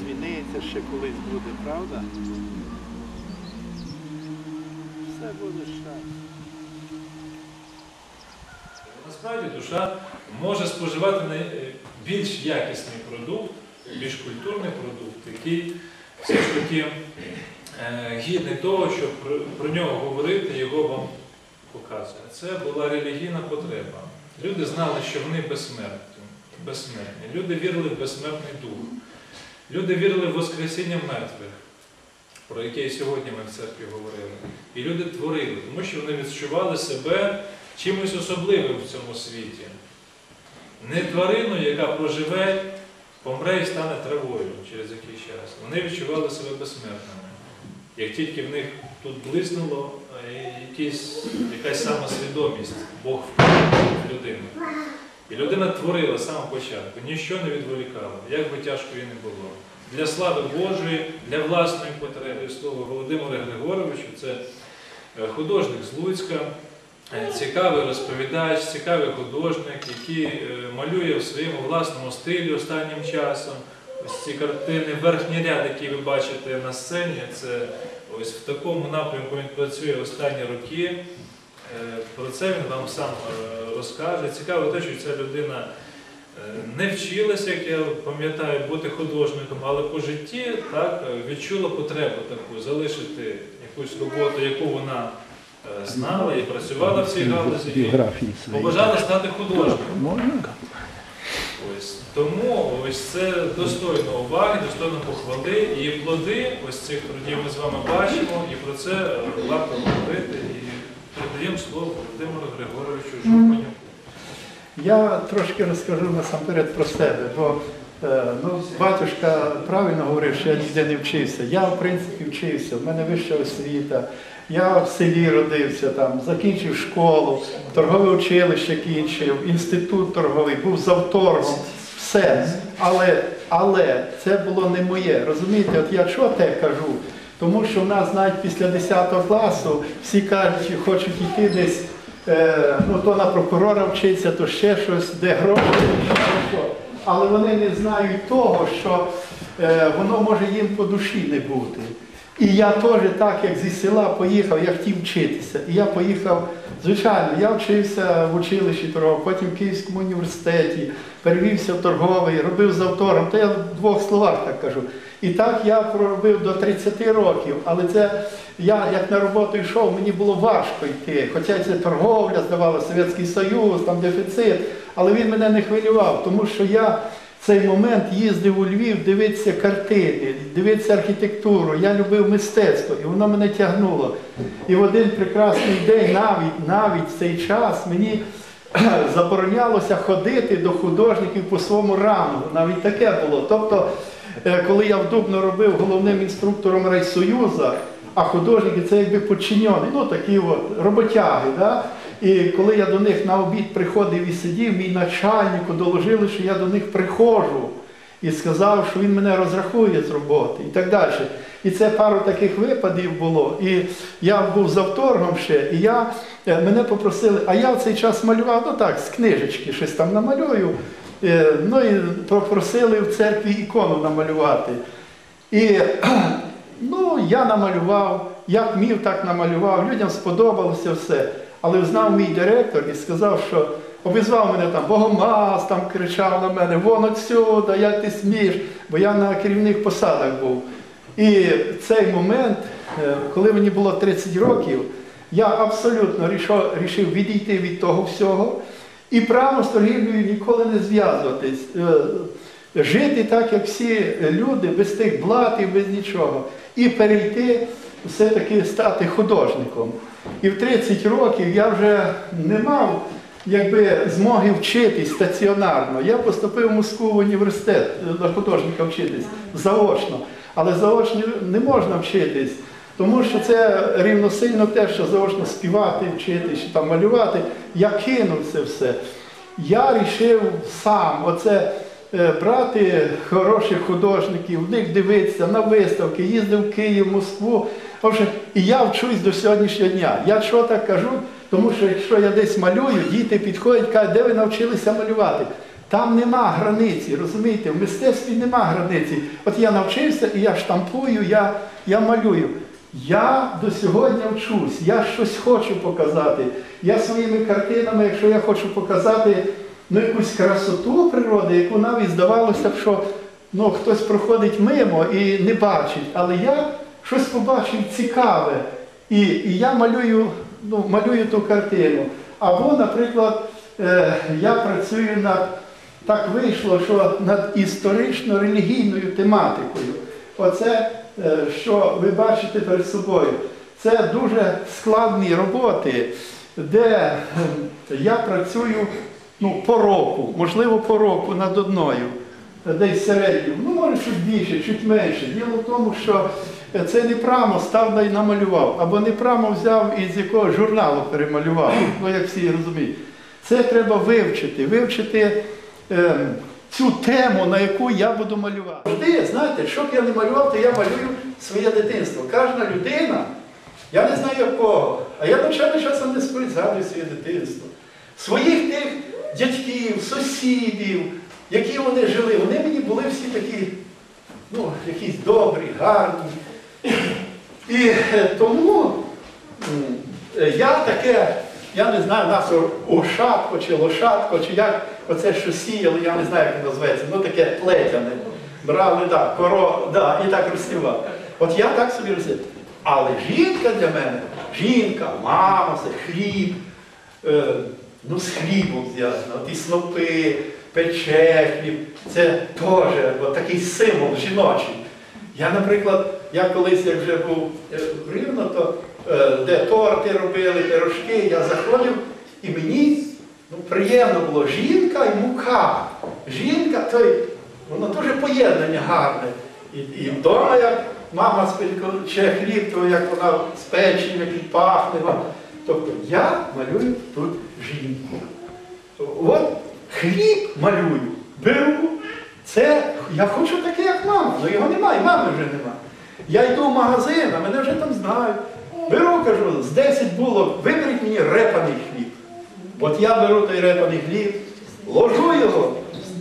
Зміниться ще колись буде, правда? Все буде ще. Насправді душа може споживати най- е, якісний продукт, більш культурний продукт, який все ж таки е, гідний того, щоб про, нього говорити, його вам показує. Це була релігійна потреба. Люди знали, що вони безсмертні. безсмертні. Люди вірили в безсмертний дух. Люди вірили в Воскресіння мертвих, про яке і сьогодні ми в церкві говорили. І люди творили, тому що вони відчували себе чимось особливим в цьому світі. Не тварину, яка проживе, помре і стане травою через якийсь час. Вони відчували себе безсмертними. Як тільки в них тут блиснуло якісь, якась самосвідомість, Бог в людину. І людина творила з самого початку, ніщо не відволікало, як би тяжко їй не було. Для слави Божої, для власної потреби слово Володимира Григоровичу, це е, художник з Луцька, цікавий розповідач, цікавий художник, який е, малює в своєму власному стилі останнім часом. Ось ці картини, верхній ряд, який ви бачите на сцені, це ось в такому напрямку він працює останні роки. Е, Про це він вам сам е, розкаже. Цікаво те, що ця людина е, не вчилася, як я пам'ятаю, бути художником, але по житті так, е, відчула потребу таку залишити якусь роботу, яку вона е, знала і працювала в цій галузі. і Побажала стати художником. Ось тому ось це достойно уваги, достойно похвали. І плоди ось цих трудів ми з вами бачимо, і про це е, варто говорити. І передаємо слово Володимиру Григоровичу Жупанюку. Я трошки розкажу насамперед про себе, бо е, ну, батюшка правильно говорив, що я ніде не вчився. Я, в принципі, вчився, в мене вища освіта. Я в селі родився, там, закінчив школу, торгове училище кінчив, інститут торговий, був завторгом, все. Але, але це було не моє. Розумієте, от я що те кажу? Тому що в нас навіть після 10 класу всі кажуть, що хочуть йти десь, е, ну то на прокурора вчиться, то ще щось, де гроші. Але вони не знають того, що е, воно може їм по душі не бути. І я теж так, як зі села поїхав, я хотів вчитися. І я поїхав, звичайно, я вчився в училищі торгового, потім в Київському університеті, перевівся в торговий, робив завтором, то я в двох словах так кажу. І так я проробив до 30 років, але це я як на роботу йшов, мені було важко йти. Хоча це торговля, здавалося, Совєтський Союз, там дефіцит, але він мене не хвилював, тому що я цей момент їздив у Львів дивитися картини, дивитися архітектуру. Я любив мистецтво, і воно мене тягнуло. І в один прекрасний день, навіть навіть в цей час, мені заборонялося ходити до художників по своєму рангу. Навіть таке було. Тобто, е, коли я в Дубно робив головним інструктором райсоюзу, а художники це якби подчинені, ну такі от роботяги. Да? І коли я до них на обід приходив і сидів, мій начальнику доложили, що я до них приходжу і сказав, що він мене розрахує з роботи і так далі. І це пару таких випадів було. І я був завторгом ще, і я, е, мене попросили, а я в цей час малював, ну так, з книжечки щось там намалюю. Е, Ну і попросили в церкві ікону намалювати. І ну, я намалював, як міг, так намалював, людям сподобалося все. Але знав мій директор і сказав, що обізвав мене там, Богомаз там кричав на мене, вон отсюда, як ти смієш, бо я на керівних посадах був. І в цей момент, е, коли мені було 30 років, я абсолютно рішив, відійти від того всього і прямо з торгівлею ніколи не зв'язуватись. Е, Жити так, як всі люди, без тих блатів, без нічого. І перейти все-таки стати художником. І в 30 років я вже не мав якби, змоги вчитись стаціонарно. Я поступив в Москву в університет на художника вчитись заочно. Але заочно не можна вчитись, тому що це рівносильно те, що заочно співати, вчитись, там малювати. Я кинув це все. Я рішив сам. Оце е, брати хороших художників, в них дивитися на виставки, їздив в Київ, Москву. І я вчусь до сьогоднішнього дня. Я що так кажу? Тому що якщо я десь малюю, діти підходять, кажуть, де ви навчилися малювати? Там нема границі, розумієте, в мистецтві нема границі. От я навчився і я штампую, я, я малюю. Я до сьогодні вчусь, я щось хочу показати. Я своїми картинами, якщо я хочу показати ну, якусь красоту природи, яку навіть здавалося б, що ну, хтось проходить мимо і не бачить, але я щось побачив цікаве. І, і я малюю, ну, малюю ту картину. Або, наприклад, е, я працюю над, так вийшло, що над історично-релігійною тематикою. Оце, е, що ви бачите перед собою, це дуже складні роботи, де е, я працюю ну, по року, можливо, по року над одною, десь середньо, ну може чуть більше, чуть менше. Діло в тому, що е, це не прамо став й намалював, або не прамо взяв і з якого журналу перемалював, ну як всі розуміють. Це треба вивчити, вивчити е, цю тему, на яку я буду малювати. Завжди, знаєте, що б я не малював, то я малюю своє дитинство. Кожна людина, я не знаю якого, а я навчальний часом не згадую своє дитинство. Своїх тих дядьків, сусідів, які вони жили, вони мені були всі такі, ну, якісь добрі, гарні. І е, тому е, я таке, я не знаю, нас ошатко чи лошадко, чи як оце що сіяли, я не знаю, як воно називається, ну таке плетяне. Брали, так, коро, да, і так розсівав. От я так собі розсівав. Але жінка для мене, жінка, мама, це хліб, е, ну з хлібом зв'язано, от і снопи, пече хліб, це теж такий символ жіночий. Я, наприклад, я колись, як вже був е, в Рівно, то е, де торти робили, пирожки, я заходив, і мені ну, приємно було жінка і мука. Жінка, то воно дуже поєднання гарне. І, і вдома, як мама спече хліб, то як вона з печі, як і пахне. Тобто я малюю тут жінку. От хліб малюю, беру. Це я хочу таке, як мама. Ну його немає, мами вже немає. Я йду в магазин, а мене вже там знають. Беру, кажу, з 10 було, виберіть мені репаний хліб. От я беру той репаний хліб, ложу його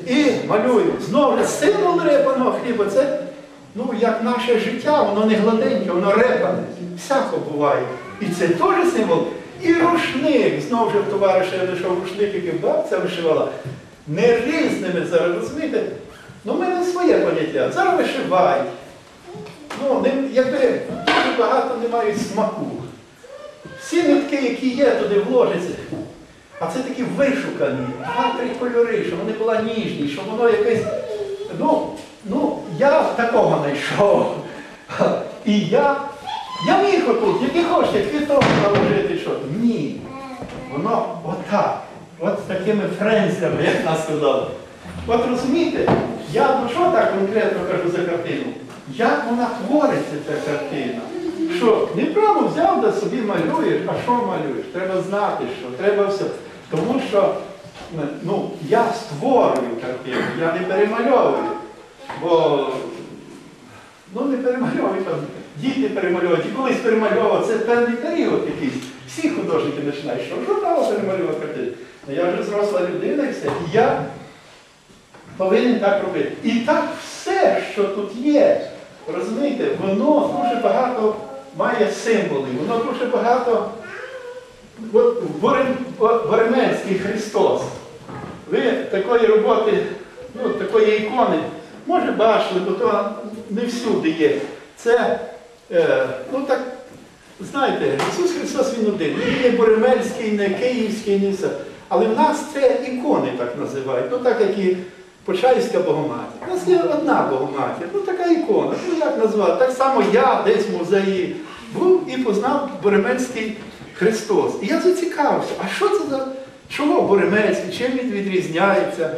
і малюю. Знову символ репаного хліба це ну, як наше життя, воно не гладеньке, воно репане. Всяко буває. І це теж символ. І рушник. Знову ж товариша я знайшов рушник, який бабця вишивала. Не різними зараз, розумієте? Ну, в мене своє поняття. Зараз вишивають. Ну, не, якби дуже багато не мають смаку. Всі нитки, які є, туди вложаться. А це такі вишукані, два-три кольори, щоб вони була ніжні, щоб воно якесь. Ну, ну, я такого знайшов. І я. Я міг отут, які хочете, квіток наложити, що. Ні. Воно отак. От з такими френзлями, як нас сказали. От розумієте, я ну що так конкретно кажу за картину? Як вона твориться, ця картина? Що неправильно взяв да собі малюєш, а що малюєш? Треба знати, що треба все. Тому що ну, я створюю картину, я не перемальовую. Бо ну не перемальовую там. Діти перемальовують, і колись перемальовував, це певний період якийсь. Всі художники починають, що журнал перемалював. Ну, Я вже зросла людина і все. І я повинен так робити. І так все, що тут є, розумієте, воно дуже багато має символів, воно дуже багато. От Борем- Христос. Ви такої роботи, ну, такої ікони, може бачили, бо то не всюди є. Це, ну так, знаєте, Ісус Христос Він один. Він не Боремельський, не Київський, не все. Але в нас це ікони так називають. Ну так як і Почаївська Богоматір. У нас є одна Богоматір, ну така ікона. Ну як назвати? Так само я десь в музеї був і познав Боремельський Христос. І я зацікавився, а що це за чого Боремельський, чим він відрізняється?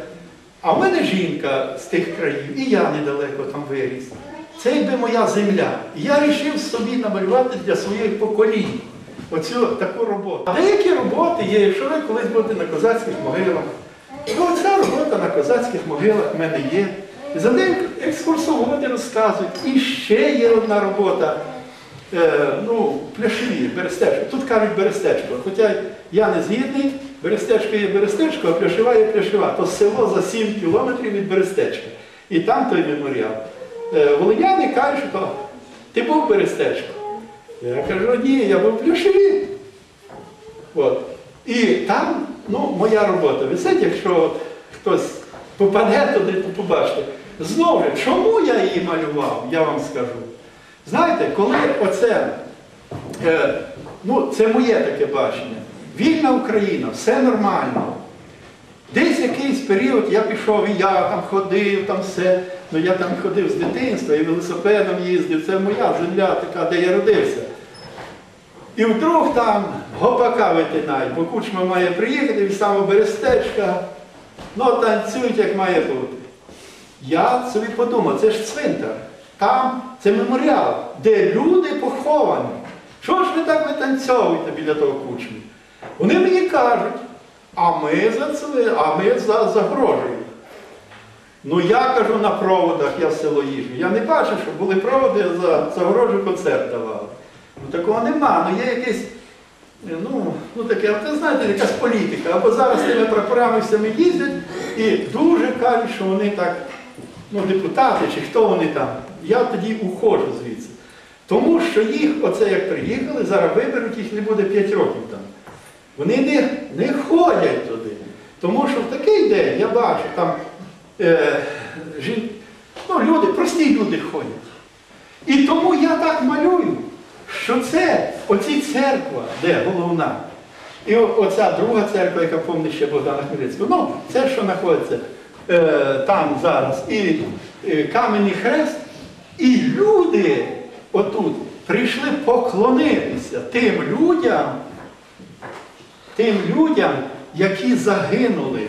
А в мене жінка з тих країв, і я недалеко там виріс. Це якби моя земля. І я вирішив собі намалювати для своїх поколінь оцю таку роботу. А деякі роботи є, якщо ви колись будете на козацьких могилах, Ну, ця робота на козацьких могилах в мене є. І за нею екскурсоводи розказують. І ще є одна робота. Е, ну, пляшові, берестечко. Тут кажуть берестечко. Хоча я не згідний, берестечко є берестечко, а пляшова є пляшова. То село за 7 кілометрів від берестечка. І там той меморіал. Е, волиняни кажуть, що ти був берестечко. Я кажу, ні, я був в пляшові. От. І там ну, моя робота висить, якщо хтось попаде туди, то побачите. Знову, чому я її малював, я вам скажу. Знаєте, коли оце, е, ну це моє таке бачення, вільна Україна, все нормально. Десь якийсь період я пішов, і я там ходив, там все. Ну я там ходив з дитинства і велосипедом їздив, це моя земля така, де я родився. І вдруг там гопака витинають, бо кучма має приїхати від самого берестечка, ну танцюють, як має бути. Я собі подумав, це ж цвинтар. Там це меморіал, де люди поховані. Що ж ви так витанцьовуєте біля того кучми? Вони мені кажуть, а ми за це, а ми за загрожуємо. Ну я кажу на проводах, я село їжджу. Я не бачив, що були проводи за загрожу концерт давали. Ну такого нема. Ну є якесь, ну, ну таке, ви знаєте, якась політика. Або зараз тими прапорами всіми їздять і дуже кажуть, що вони так, ну, депутати чи хто вони там. Я тоді уходжу звідси. Тому що їх, оце як приїхали, зараз виберуть, їх не буде 5 років там. Вони не, не ходять туди. Тому що в такий день я бачу, там е, ну, люди, прості люди ходять. І тому я так малюю, що це оці церква, де головна. І оця друга церква, яка помне ще Богдана Хмельницького, ну, це, що знаходиться е, там зараз, і е, каменний хрест, і люди отут прийшли поклонитися тим людям, тим людям, які загинули.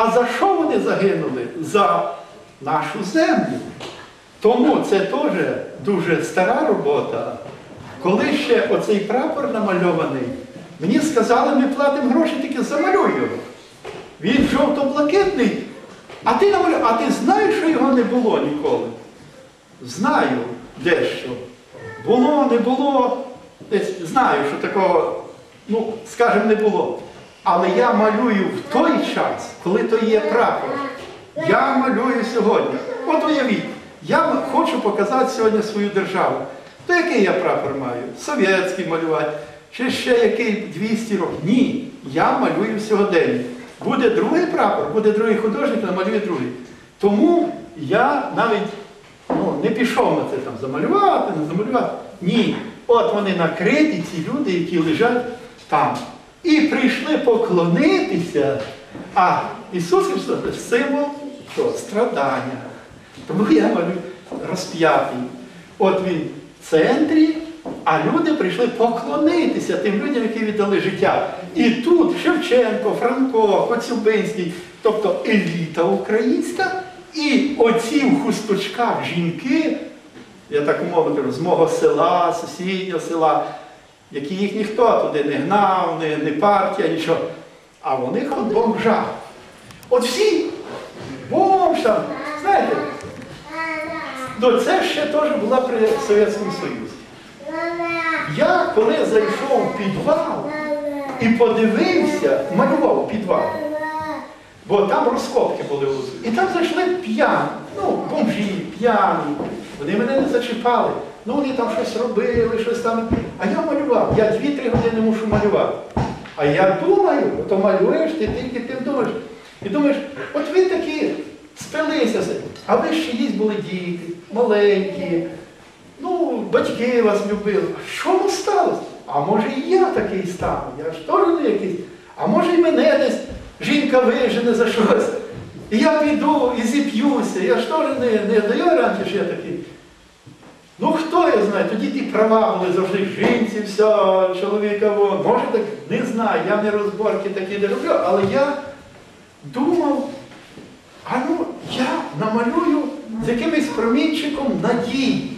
А за що вони загинули? За нашу землю. Тому це теж дуже стара робота. Коли ще оцей прапор намальований, мені сказали, ми платимо гроші, тільки замалюй його. Він жовто-блакитний, а ти намалюй, а ти знаєш, що його не було ніколи? Знаю дещо. Було, не було. Десь знаю, що такого, ну, скажімо, не було. Але я малюю в той час, коли то є прапор. Я малюю сьогодні. От уявіть, я хочу показати сьогодні свою державу. То який я прапор маю? Совєтський малювати, чи ще який 200 років. Ні, я малюю сьогодення. Буде другий прапор, буде другий художник, намалює другий. Тому я навіть ну, не пішов на це там замалювати, не замалювати. Ні. От вони накриті, ці люди, які лежать там. І прийшли поклонитися. А Ісус Христос символ що? страдання. Тому я малюю розп'ятий. От він в центрі, а люди прийшли поклонитися тим людям, які віддали життя. І тут Шевченко, Франко, Коцюбинський, тобто еліта українська, і оці в хусточках жінки, я так кажу, з мого села, сусіднього села, які їх ніхто туди не гнав, не, не партія, нічого. А вони от бомжа. От всі бомж там, знаєте, ну це ще теж була при Совєтському Союзі. Я коли зайшов в підвал і подивився, малював підвал, бо там розкопки були І там зайшли п'яні, ну, бомжі, п'яні. Вони мене не зачіпали. Ну вони там щось робили, щось там. А я малював. Я 2-3 години мушу малювати. А я думаю, то малюєш, ти тільки тим думаєш. І думаєш, от ви такі спилися, а ви ще є були діти, маленькі, ну, батьки вас любили. А що сталося? А може і я такий стану, я ж теж не якийсь. А може і мене десь жінка вижене за щось. І я піду і зіп'юся, я ж теж не, не даю раніше, що я такий. Ну хто я знаю, тоді ті права були завжди жінці, все, чоловіка. Може так, не знаю, я не розборки такі не роблю, але я думав, а ну я намалюю з якимось промінчиком надії.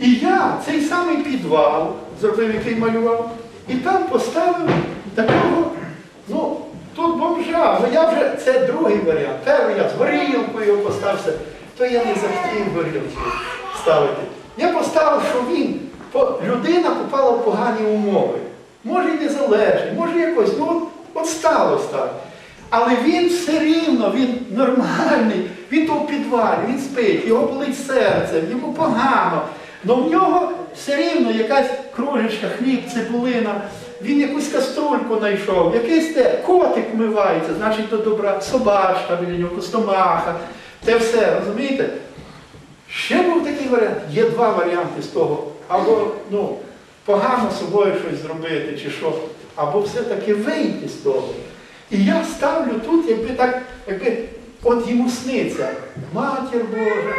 І я цей самий підвал зробив, який малював, і там поставив такого, ну, тут бомжи душа. Ну я вже, це другий варіант. Перший я з горілкою поставився, то я не захотів горілку ставити. Я поставив, що він, людина попала в погані умови. Може і незалежний, може якось, ну от, от сталося так. Але він все рівно, він нормальний, він то в підвалі, він спить, його болить серце, йому погано. Але в нього все рівно якась кружечка, хліб, цибулина, він якусь каструльку знайшов, якийсь те, котик вмивається, значить то добра, собачка біля нього, костомаха, те все, розумієте? Ще був такий варіант, є два варіанти з того. Або ну, погано собою щось зробити, чи що, або все-таки вийти з того. І я ставлю тут, якби так, якби от йому сниться, матір Божа,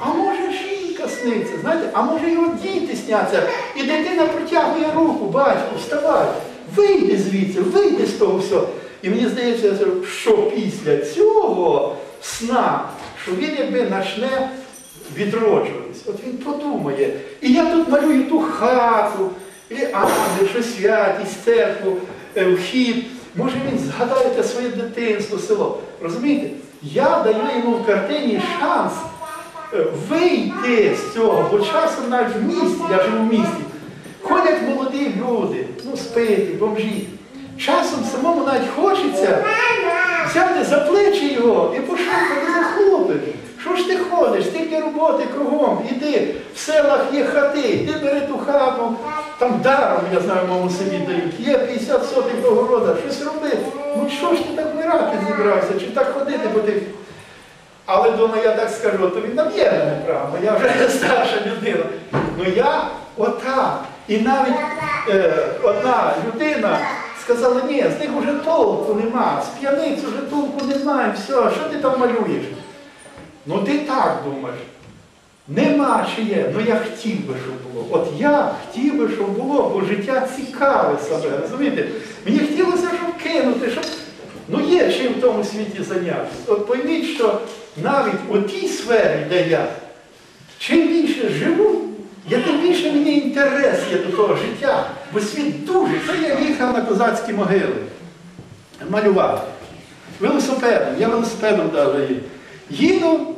а може жінка сниться, знаєте, а може його діти сняться. І дитина протягує руку, батько, вставай, вийди звідси, вийди з того всього. І мені здається, що після цього сна, що він якби почне відроджуватись. От він подумає. І я тут малюю ту хату, і ангел, що святість, церкву, е, вхід. Може він згадає те своє дитинство, село. Розумієте? Я даю йому в картині шанс е, вийти з цього, бо часом навіть в місті, я живу в місті, ходять молоді люди, ну спити, бомжі. Часом самому навіть хочеться взяти за плечі його і пошукати за хлопець. Що ж ти ходиш? Стільки роботи кругом, іди, в селах є хати, іди бери ту хату, там даром, я знаю, в селі дають, є 50 сотих огорода, щось роби. Ну що ж ти так вмирати зібрався, чи так ходити по тих. Але думаю, я так скажу, то він наб'є мене право, я вже старша людина. Ну я отак. І навіть е, одна людина сказала, ні, з них вже толку нема, з п'яниць вже толку немає, все, що ти там малюєш? Ну ти так думаєш. Нема чи є, ну я хотів би, щоб було. От я хотів би, щоб було, бо життя цікаве себе, розумієте? Мені хотілося, щоб кинути, щоб. Ну є чим в тому світі зайнятися. От пойміть, що навіть у тій сфері, де я, чим більше живу, я тим більше мені інтерес є до того життя. Бо світ дуже. Це я їхав на козацькі могили, малював. Велосипедом, я велосипедом навіть їду.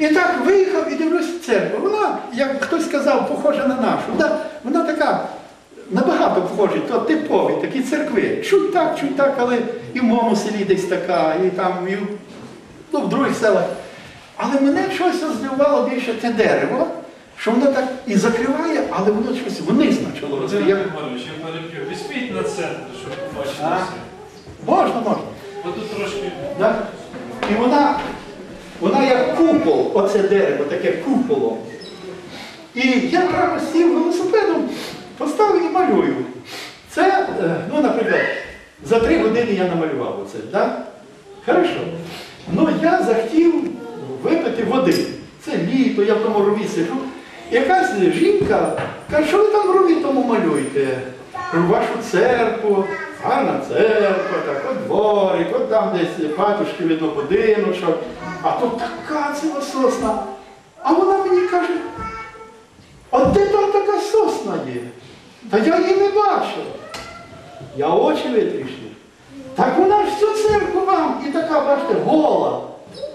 І так виїхав і дивлюсь церкву. Вона, як хтось сказав, похожа на нашу. Вона, вона така набагато похожа, то типові такі церкви. Чуть так, чуть так, але і в моєму селі десь така, і там, і в, ну, в других селах. Але мене щось здивувало більше те дерево, що воно так і закриває, але воно щось вниз почало рости. Я-. Візьміть на центр, щоб побачити все. Можна, можна. Бо тут трошки. Да? І вона, вона як купол, оце дерево, таке куполом. І я прямо сів велосипедом, поставив і малюю. Це, е, ну, наприклад, за три години я намалював оце, так? Хорошо. Ну я захотів випити води. Це літо, я в тому рові сиджу. Якась жінка каже, що ви там в рові тому малюєте? Вашу церкву, гарна церква, так, от дворик, от там десь батюшки видно будиночок, а тут така ціла сосна. А вона мені каже, а де там така сосна є? Та я її не бачив. Я очі витріщив. Так вона ж всю церкву вам і така, бачите, гола.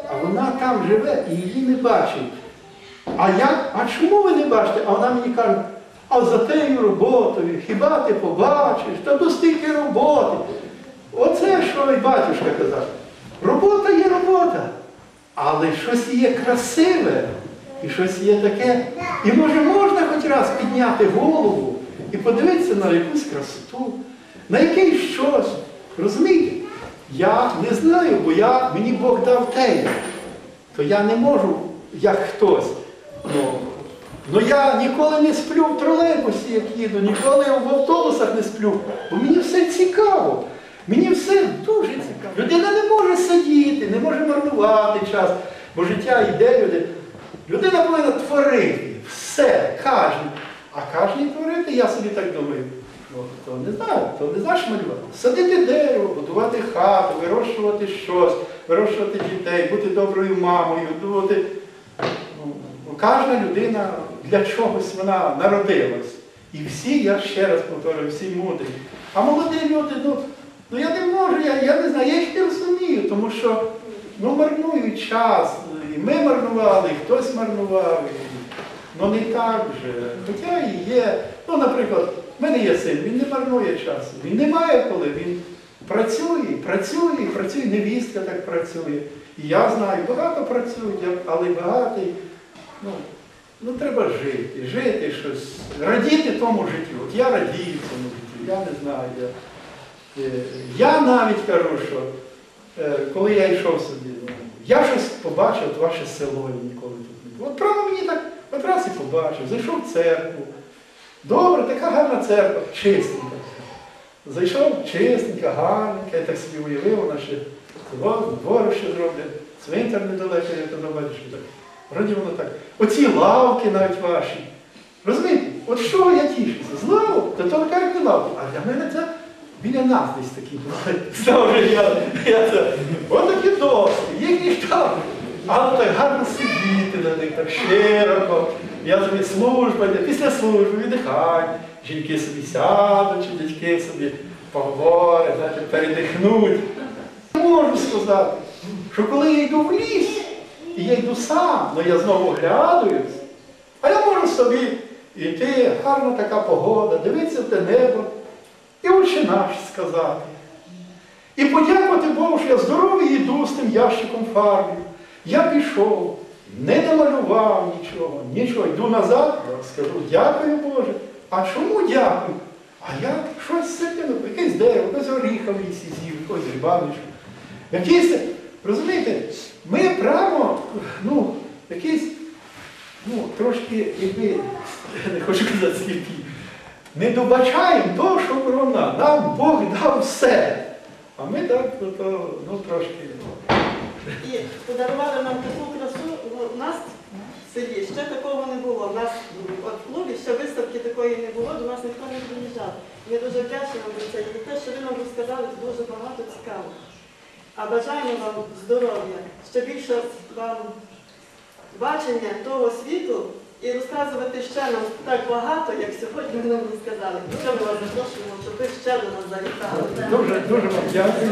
А вона там живе і її не бачить. А я, а чому ви не бачите? А вона мені каже, а за тею роботою, хіба ти побачиш, та до стільки роботи. Оце, що і батюшка казав. Робота є робота, але щось є красиве, і щось є таке. І може можна хоч раз підняти голову і подивитися на якусь красоту, на якийсь щось. Розумієте? Я не знаю, бо я, мені Бог дав тею то я не можу, як хтось. Ну, ну я ніколи не сплю в тролейбусі, як їду, ніколи в автобусах не сплю, бо мені все цікаво. Мені все дуже цікаво. Людина не може сидіти, не може марнувати час, бо життя йде, люди. Людина повинна творити все, кожен. А кожен творити, я собі так думаю. Ну, то не знаю, то не знаєш малювати. Садити дерево, будувати хату, вирощувати щось, вирощувати дітей, бути доброю мамою, бути. Кожна людина для чогось вона народилась. І всі, я ще раз повторюю, всі мудрі. А молоді люди, ну, Ну я не можу, я, я не знаю, я їх не розумію, тому що ну, марнують час. І ми марнували, і хтось марнував. Ну не так же. Хоча і є. Ну, наприклад, в мене є син, він не марнує часу. Він не має коли, він працює, працює, працює, невістка так працює. І я знаю, багато працюють, але багатий. Ну, ну треба жити, жити щось, радіти тому життю. От я радію цьому життю, я не знаю. Я, Е, Я навіть кажу, що е, коли я йшов собі, ну, я щось побачив, от ваше село я ніколи тут не було. От правда мені так от і побачив, зайшов в церкву. Добре, така гарна церква, чистенька. Зайшов чистенька, гарненька, я так собі уявив, вона ще дворище зроблять, цвинтар недалеко, я що так. Вроді воно так. Оці лавки навіть ваші. Розумієте, от що я тішуся? З лавок, то не лавки. А для мене це біля нас десь такі були. Я, я це. От такі доски, їхні штаби. Але так гарно сидіти на них, так широко. Я собі служба, після служби віддихань. Жінки собі сядуть, чи дядьки собі поговорять, передихнуть. Можу сказати, що коли я йду в ліс, і я йду сам, але я знову оглядуюсь, а я можу собі йти, гарна така погода, дивитися в те небо і очі наші сказати. І подякувати Богу, що я здоровий йду з тим ящиком фарбів. Я пішов, не намалював нічого, нічого. Йду назад, скажу, дякую Боже. А чому дякую? А я щось сидів, якесь дерево, якось оріха в лісі з'їв, якось грибаничку. Якісь, розумієте, ми прямо, ну, якісь, ну, трошки, якби, не хочу казати сліпі, не добачаємо того, що вона. Нам Бог дав все. А ми так, ну, то, ну трошки. І подарували нам таку красу. Ну, У нас в селі ще такого не було. У нас от в клубі ще виставки такої не було, до нас ніхто не приїжджав. Ми дуже вдячні вам за це. І те, що ви нам розказали, дуже багато цікаво. А бажаємо вам здоров'я, ще більше вам бачення того світу і розказувати ще нам так багато, як сьогодні ви нам сказали. Дуже ми вас запрошуємо, щоб ви ще до нас завітали. Дуже. Дуже вам дякую.